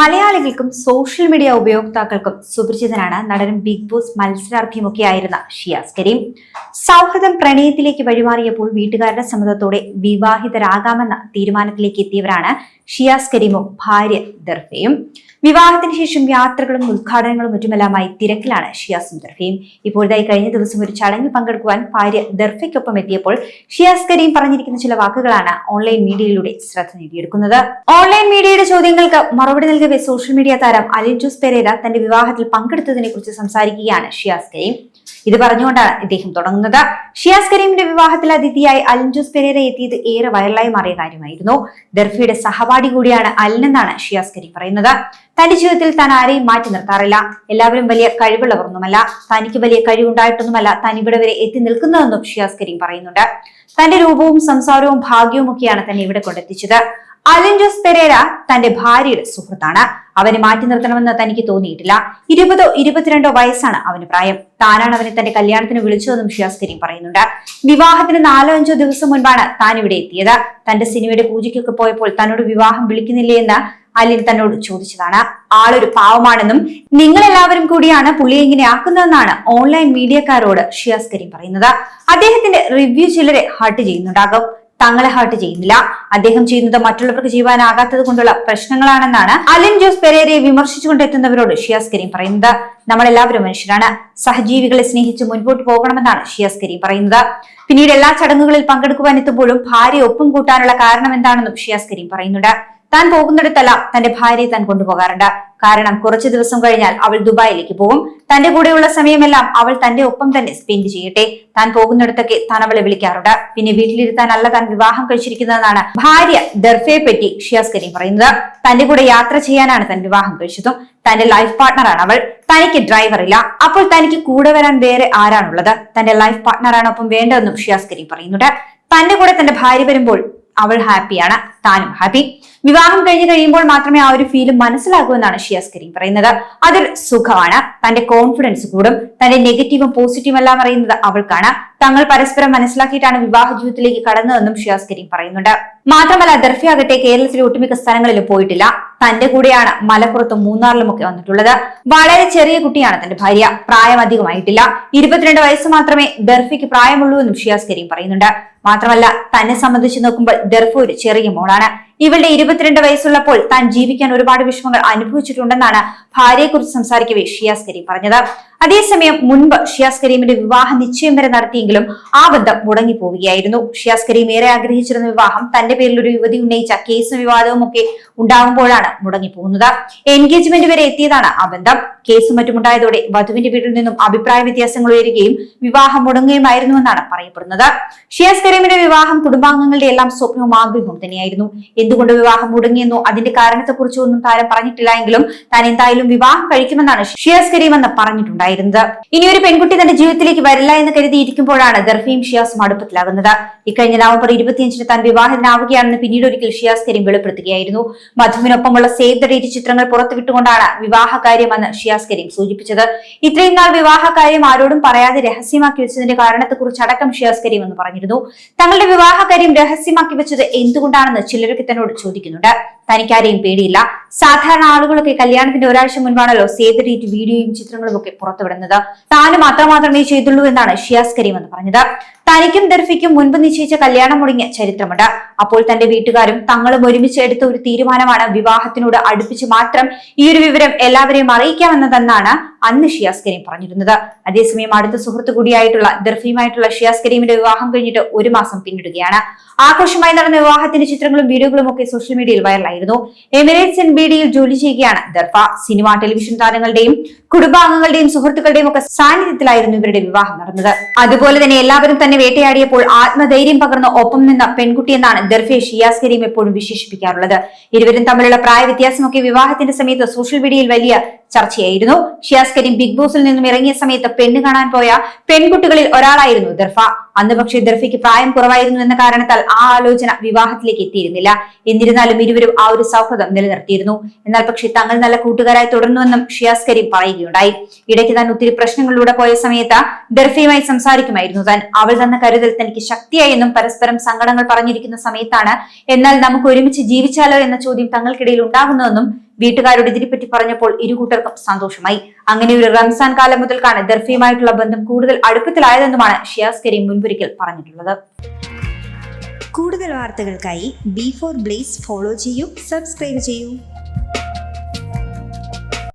മലയാളികൾക്കും social media ഉപയോക്താക്കൾക്കും സുപരിചിതനാണ് നടനും ബിഗ് ബോസ് മത്സരാർത്ഥിയുമൊക്കെ ആയിരുന്ന ഷിയാസ് കരീം സൗഹൃദം പ്രണയത്തിലേക്ക് വഴിമാറിയപ്പോൾ വീട്ടുകാരുടെ സമ്മതത്തോടെ വിവാഹിതരാകാമെന്ന തീരുമാനത്തിലേക്ക് എത്തിയവരാണ് ഷിയാസ് കരീമും ഭാര്യ ദർഫയും. വിവാഹത്തിന് ശേഷം യാത്രകളും ഉദ്ഘാടനങ്ങളും മറ്റുമെല്ലാമായി തിരക്കിലാണ് ഷിയാസും ദർഫയും ഇപ്പോഴതായി കഴിഞ്ഞ ദിവസം ഒരു ചടങ്ങിൽ പങ്കെടുക്കുവാൻ ഭാര്യ ദർഫയ്ക്കൊപ്പം എത്തിയപ്പോൾ ഷിയാസ് കരീം പറഞ്ഞിരിക്കുന്ന ചില വാക്കുകളാണ് ഓൺലൈൻ മീഡിയയിലൂടെ ശ്രദ്ധ നേടിയെടുക്കുന്നത്. ഓൺലൈൻ മീഡിയയുടെ ചോദ്യങ്ങൾക്ക് മറുപടി നൽകവെ സോഷ്യൽ മീഡിയ താരം അലിൻ ജോസ് പെരേര തന്റെ വിവാഹത്തിൽ പങ്കെടുത്തതിനെ കുറിച്ച് സംസാരിക്കുകയാണ് ഷിയാസ് കരീം. ഇത് പറഞ്ഞുകൊണ്ടാണ് ഇദ്ദേഹം തുടങ്ങുന്നത്. ഷിയാസ് കരീമിന്റെ വിവാഹത്തിൽ അതിഥിയായി അലിൻ ജോസ് പെരേര എത്തിയത് ഏറെ വൈറലായി മാറിയ കാര്യമായിരുന്നു. ദർഫിയുടെ സഹപാഠി കൂടിയാണ് അലിനെന്നാണ് ഷിയാസ് കരീം പറയുന്നത്. തന്റെ ജീവിതത്തിൽ താൻ ആരെയും മാറ്റി നിർത്താറില്ല. എല്ലാവരും വലിയ കഴിവുള്ളവർന്നുമല്ല തനിക്ക് വലിയ കഴിവുണ്ടായിട്ടൊന്നുമല്ല താൻ ഇവിടെ വരെ എത്തി നിൽക്കുന്നതെന്നും ഷിയാസ് കരീം പറയുന്നുണ്ട്. തന്റെ രൂപവും സംസാരവും ഭാഗ്യവും ഒക്കെയാണ് തന്നെ ഇവിടെ കൊണ്ടെത്തിച്ചത്. അലൻ ജോസ് പെരേര തന്റെ ഭാര്യയുടെ സുഹൃത്താണ്. അവനെ മാറ്റി നിർത്തണമെന്ന് തനിക്ക് തോന്നിയിട്ടില്ല. ഇരുപതോ ഇരുപത്തിരണ്ടോ വയസ്സാണ് അവന് പ്രായം. താനാണ് അവനെ തന്റെ കല്യാണത്തിന് വിളിച്ചതെന്നും ഷിയാസ് കരീം പറയുന്നുണ്ട്. വിവാഹത്തിന് നാലോ അഞ്ചോ ദിവസം മുൻപാണ് താൻ ഇവിടെ എത്തിയത്. തന്റെ സിനിമയുടെ പൂജയ്ക്കൊക്കെ പോയപ്പോൾ തന്നോട് വിവാഹം വിളിക്കുന്നില്ലേ എന്ന് അലിൻ തന്നോട് ചോദിച്ചതാണ്. ആളൊരു പാവമാണെന്നും നിങ്ങൾ എല്ലാവരും കൂടിയാണ് പുള്ളിയെ ഇങ്ങനെ ആക്കുന്നതെന്നാണ് ഓൺലൈൻ മീഡിയക്കാരോട് ഷിയാസ് കരീം പറയുന്നത്. അദ്ദേഹത്തിന്റെ റിവ്യൂ ചിലരെ ഹർട്ട് ചെയ്യുന്നുണ്ടാകും. തങ്ങളെ ഹർട്ട് ചെയ്യുന്നില്ല. അദ്ദേഹം ചെയ്യുന്നത് മറ്റുള്ളവർക്ക് ചെയ്യുവാനാകാത്തത് കൊണ്ടുള്ള പ്രശ്നങ്ങളാണെന്നാണ് അലിൻ ജോസ് പെരേരയെ വിമർശിച്ചുകൊണ്ട് എത്തുന്നവരോട് ഷിയാസ് കരീം പറയുന്നത്. നമ്മളെല്ലാവരും മനുഷ്യരാണ്. സഹജീവികളെ സ്നേഹിച്ച് മുൻപോട്ട് പോകണമെന്നാണ് ഷിയാസ് കരീം പറയുന്നത്. പിന്നീട് എല്ലാ ചടങ്ങുകളിൽ പങ്കെടുക്കുവാൻ എത്തുമ്പോഴും ഭാര്യ ഒപ്പം കൂട്ടാനുള്ള കാരണം എന്താണെന്നും ഷിയാസ് കരീം പറയുന്നുണ്ട്. താൻ പോകുന്നിടത്തല്ല തന്റെ ഭാര്യയെ താൻ കൊണ്ടുപോകാറുണ്ട്. കാരണം കുറച്ചു ദിവസം കഴിഞ്ഞാൽ അവൾ ദുബായിലേക്ക് പോകും. തന്റെ കൂടെയുള്ള സമയമെല്ലാം അവൾ തന്റെ ഒപ്പം തന്നെ സ്പെൻഡ് ചെയ്യട്ടെ. താൻ പോകുന്നിടത്തൊക്കെ താൻ അവളെ വിളിക്കാറുണ്ട്. പിന്നെ വീട്ടിലിരുത്താനല്ല താൻ വിവാഹം കഴിച്ചിരിക്കുന്നതെന്നാണ് ഭാര്യ ദർഫയെ പറ്റി ഷിയാസ് കരീം പറയുന്നത്. തന്റെ കൂടെ യാത്ര ചെയ്യാനാണ് താൻ വിവാഹം കഴിച്ചതും. തന്റെ ലൈഫ് പാർട്ട്ണറാണ് അവൾ. തനിക്ക് ഡ്രൈവർ ഇല്ല. അപ്പോൾ തനിക്ക് കൂടെ വരാൻ വേറെ ആരാണുള്ളത്? തന്റെ ലൈഫ് പാർട്ട്ണറാണ് ഒപ്പം വേണ്ടതെന്നും ഷിയാസ് കരീം പറയുന്നുണ്ട്. തന്റെ കൂടെ തന്റെ ഭാര്യ വരുമ്പോൾ അവൾ ഹാപ്പിയാണ് താനും ഹാപ്പി. വിവാഹം കഴിഞ്ഞ് കഴിയുമ്പോൾ മാത്രമേ ആ ഒരു ഫീൽ മനസ്സിലാകൂ എന്നാണ് ഷിയാസ് കരീം പറയുന്നത്. അതൊരു സുഖമാണ്. തന്റെ കോൺഫിഡൻസ് കൂടും. തന്റെ നെഗറ്റീവും പോസിറ്റീവും എല്ലാം അറിയുന്നത് അവൾക്കാണ്. തങ്ങൾ പരസ്പരം മനസ്സിലാക്കിയിട്ടാണ് വിവാഹ ജീവിതത്തിലേക്ക് കടന്നതെന്നും ഷിയാസ് കരീം പറയുന്നുണ്ട്. മാത്രമല്ല ദർഫിയാകട്ടെ കേരളത്തിലെ ഒട്ടുമിക്ക സ്ഥലങ്ങളിലും പോയിട്ടില്ല. തന്റെ കൂടെയാണ് മലപ്പുറത്തും മൂന്നാറിലും ഒക്കെ വന്നിട്ടുള്ളത്. വളരെ ചെറിയ കുട്ടിയാണ് തന്റെ ഭാര്യ. പ്രായം അധികമായിട്ടില്ല ഇരുപത്തിരണ്ട് വയസ്സ് മാത്രമേ ദർഫിക്ക് പ്രായമുള്ളൂ എന്നും ഷിയാസ് കരീം പറയുന്നുണ്ട്. മാത്രമല്ല തന്നെ സംബന്ധിച്ച് നോക്കുമ്പോൾ ദർഫ ഒരു ചെറിയ മോളാണ്. ഇവളുടെ ഇരുപത്തിരണ്ട് വയസ്സുള്ളപ്പോൾ താൻ ജീവിക്കാൻ ഒരുപാട് വിഷമങ്ങൾ അനുഭവിച്ചിട്ടുണ്ടെന്നാണ് ഭാര്യയെക്കുറിച്ച് സംസാരിക്കവേ ഷിയാസ് കരീം പറഞ്ഞത്. അതേസമയം മുൻപ് ഷിയാസ് കരീമിന്റെ വിവാഹ നിശ്ചയം വരെ നടത്തിയെങ്കിലും ആ ബന്ധം മുടങ്ങി പോവുകയായിരുന്നു ഷിയാസ് കരീം ഏറെ ആഗ്രഹിച്ചിരുന്ന വിവാഹം തന്റെ പേരിൽ ഒരു യുവതി ഉന്നയിച്ച കേസും വിവാദവും ഒക്കെ ഉണ്ടാകുമ്പോഴാണ് മുടങ്ങി പോകുന്നത് എൻഗേജ്മെന്റ് വരെ എത്തിയതാണ് ആ ബന്ധം. കേസും മറ്റുമുണ്ടായതോടെ വധുവിന്റെ വീട്ടിൽ നിന്നും അഭിപ്രായ വ്യത്യാസങ്ങൾ ഉയരുകയും വിവാഹം മുടങ്ങുകയുമായിരുന്നുവെന്നാണ് പറയപ്പെടുന്നത്. ഷിയാസ് കരീമിന്റെ വിവാഹം കുടുംബാംഗങ്ങളുടെ എല്ലാം സ്വപ്നവും ആഗ്രഹവും തന്നെയായിരുന്നു. എന്തുകൊണ്ട് വിവാഹം മുടങ്ങിയെന്നോ അതിന്റെ കാരണത്തെക്കുറിച്ചോ ഒന്നും താരം പറഞ്ഞിട്ടില്ല എങ്കിലും താൻ എന്തായാലും വിവാഹം കഴിക്കുമെന്നാണ് ഷിയാസ് കരീം എന്ന് പറഞ്ഞിട്ടുണ്ടായിരുന്നത്. ഇനി ഒരു പെൺകുട്ടി തന്റെ ജീവിതത്തിലേക്ക് വരില്ല എന്ന് കരുതിയിരിക്കുമ്പോഴാണ് ദർഫീം ഷിയാസ് മടുപ്പത്തിലാകുന്നത്. ഇക്കഴിഞ്ഞ നവംബർ ഇരുപത്തിയഞ്ചിന് താൻ വിവാഹത്തിനാവുകയാണെന്ന് പിന്നീട് ഒരിക്കൽ ഷിയാസ് കരീം വെളിപ്പെടുത്തുകയായിരുന്നു. മധുവിനൊപ്പമുള്ള സേവ് ദ ഡേറ്റ് ചിത്രങ്ങൾ പുറത്തുവിട്ടുകൊണ്ടാണ് വിവാഹ കാര്യമെന്ന് ഷിയാസ് കരീം സൂചിപ്പിച്ചത്. ഇത്രയും നാൾ വിവാഹ കാര്യം ആരോടും പറയാതെ രഹസ്യമാക്കി വെച്ചതിന്റെ കാരണത്തെക്കുറിച്ച് അടക്കം ഷിയാസ് കരീം എന്ന് പറഞ്ഞിരുന്നു. തങ്ങളുടെ വിവാഹ കാര്യം രഹസ്യമാക്കി വെച്ചത് എന്തുകൊണ്ടാണെന്ന് ചിലരൊക്കെ തന്നോട് ചോദിക്കുന്നുണ്ട്. തനിക്കാരെയും പേടിയില്ല. സാധാരണ ആളുകളൊക്കെ കല്യാണത്തിന്റെ ഒരാഴ്ച മുൻപാണല്ലോ സേവ് വീഡിയോയും ചിത്രങ്ങളും ഒക്കെ പുറത്തുവിടുന്നത്. താനും അത്രമാത്രമേ ചെയ്തുള്ളൂ എന്നാണ് ഷിയാസ് കരീം എന്ന് പറഞ്ഞത്. തനിക്കും ദർഫിക്കും മുൻപ് നിശ്ചയിച്ച കല്യാണം മുടങ്ങിയ ചരിത്രമുണ്ട്. അപ്പോൾ തന്റെ വീട്ടുകാരും തങ്ങളും ഒരുമിച്ച് എടുത്ത ഒരു തീരുമാനമാണ് വിവാഹത്തിനോട് അടുപ്പിച്ച് മാത്രം ഈ ഒരു വിവരം എല്ലാവരെയും അറിയിക്കാമെന്നതെന്നാണ് അന്ന് ഷിയാസ് കരീം പറഞ്ഞിരുന്നത്. അതേസമയം അടുത്ത സുഹൃത്തു കൂടിയായിട്ടുള്ള ദർഫിയുമായിട്ടുള്ള ഷിയാസ് കരീമിന്റെ വിവാഹം കഴിഞ്ഞിട്ട് ഒരു മാസം പിന്നിടുകയാണ്. ആഘോഷമായി നടന്ന വിവാഹത്തിന്റെ ചിത്രങ്ങളും വീഡിയോകളും ഒക്കെ സോഷ്യൽ മീഡിയയിൽ വൈറലായിരുന്നു. എമിറേറ്റ്സ് എൻ ബി ഡിയിൽ ജോലി ചെയ്യുകയാണ് ദർഫ. സിനിമ ടെലിവിഷൻ താരങ്ങളുടെയും കുടുംബാംഗങ്ങളുടെയും സുഹൃത്തുക്കളുടെയും ഒക്കെ സാന്നിധ്യത്തിലായിരുന്നു ഇവരുടെ വിവാഹം നടന്നത്. അതുപോലെ തന്നെ എല്ലാവരും തന്നെ വേട്ടയാടിയപ്പോൾ ആത്മധൈര്യം പകർന്ന ഒപ്പം നിന്ന പെൺകുട്ടിയെന്നാണ് ദർഫെ ഷിയാസ് കരീം എപ്പോഴും വിശേഷിപ്പിക്കാറുള്ളത്. ഇരുവരും തമ്മിലുള്ള പ്രായ വ്യത്യാസമൊക്കെ വിവാഹത്തിന്റെ സമയത്ത് സോഷ്യൽ മീഡിയയിൽ വലിയ ചർച്ചയായിരുന്നു. ഷിയാസ് കരീം ബിഗ് ബോസിൽ നിന്നും ഇറങ്ങിയ സമയത്ത് പെണ്ണ് കാണാൻ പോയ പെൺകുട്ടികളിൽ ഒരാളായിരുന്നു ദർഫ. അന്ന് പക്ഷേ ദർഫയ്ക്ക് പ്രായം കുറവായിരുന്നു എന്ന കാരണത്താൽ ആ ആലോചന വിവാഹത്തിലേക്ക് എത്തിയിരുന്നില്ല. എന്നിരുന്നാലും ഇരുവരും ആ ഒരു സൗഹൃദം നിലനിർത്തിയിരുന്നു. എന്നാൽ പക്ഷേ തങ്ങൾ നല്ല കൂട്ടുകാരായി തുടർന്നുവെന്നും ഷിയാസ് കരീം പറയുകയുണ്ടായി. ഇടയ്ക്ക് താൻ ഒത്തിരി പ്രശ്നങ്ങളിലൂടെ പോയ സമയത്ത് ദർഫയുമായി സംസാരിക്കുമായിരുന്നു താൻ. അവൾ തന്ന കരുതൽ തനിക്ക് ശക്തിയായെന്നും പരസ്പരം സങ്കടങ്ങൾ പറഞ്ഞിരിക്കുന്ന സമയത്താണ് എന്നാൽ നമുക്ക് ഒരുമിച്ച് ജീവിച്ചാലോ എന്ന ചോദ്യം തങ്ങൾക്കിടയിൽ ഉണ്ടാകുന്നുവെന്നും വീട്ടുകാരോട് ഇതിനെപ്പറ്റി പറഞ്ഞപ്പോൾ ഇരുകൂട്ടർക്കും സന്തോഷമായി. അങ്ങനെ ഒരു റംസാൻ കാലം മുതൽക്കാണ് ദർഫിയുമായിട്ടുള്ള ബന്ധം കൂടുതൽ അടുപ്പത്തിലായതെന്നുമാണ് ഷിയാസ് കരീം മുൻപൊരിക്കൽ പറഞ്ഞിട്ടുള്ളത്. കൂടുതൽ വാർത്തകൾക്കായി ബി ഫോർ ബ്ലേസ് ഫോളോ ചെയ്യൂ സബ്സ്ക്രൈബ് ചെയ്യൂ.